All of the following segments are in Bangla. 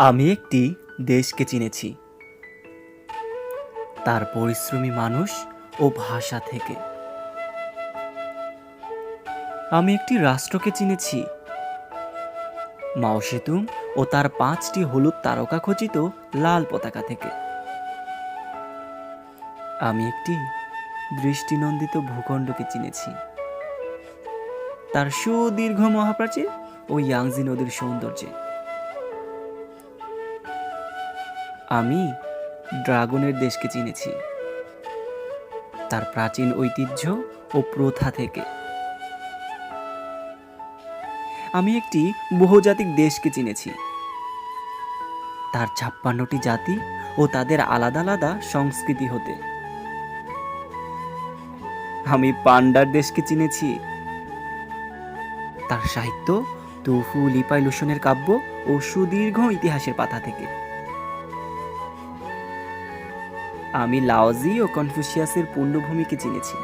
আমি একটি দেশকে চিনেছি। তার পরিশ্রমী মানুষ ও ভাষা থেকে। আমি একটি রাষ্ট্রকে চিনেছি। মাও সেতুং ও তার পাঁচটি হলুদ তারকা খচিত লাল পতাকা থেকে। আমি একটি দৃষ্টিনন্দিত ভূখণ্ডকে চিনেছি। তার সুদীর্ঘ মহাপ্রাচীর ও ইয়াংজি নদীর সৌন্দর্যে। আমি ড্রাগনের দেশকে চিনেছি। তার প্রাচীন ঐতিহ্য ও প্রথা থেকে। আমি একটি বহুজাতিক দেশকে চিনেছি। তার ছাপ্পান্নটি জাতি ও তাদের আলাদা আলাদা সংস্কৃতি হতে। আমি পান্ডার দেশকে চিনেছি। তার সাহিত্য, তুফু লিপাই লুসনের কাব্য ও সুদীর্ঘ ইতিহাসের পাতা থেকে। আমি লাওজি ও কনফুসিয়াসের পুণ্যভূমিকে চিনেছি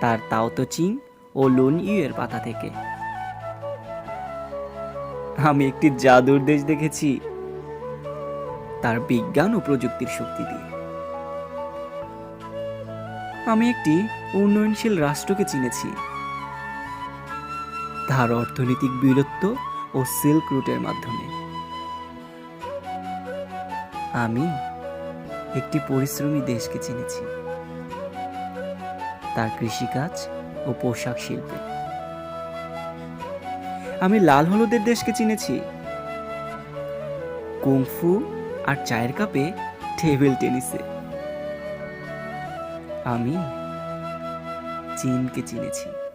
তার তাও তো চিং ও লোন ইউয়ের পাতা থেকে। আমি একটি জাদুর দেশ দেখেছি। তার বিজ্ঞান ও প্রযুক্তির শক্তি দিয়ে। আমি একটি উন্নয়নশীল রাষ্ট্রকে চিনেছি। তার অর্থনৈতিক বীরত্ব ও সিল্ক রুটের মাধ্যমে। আমি একটি পরিশ্রমী দেশকে চিনেছি। তার কৃষিকাজ ও পোশাক শিল্পে। আমি লাল হলুদের দেশকে চিনেছি। কুংফু আর চায়ের কাপে টেবিল টেনিসে। আমি চীনকে চিনেছি।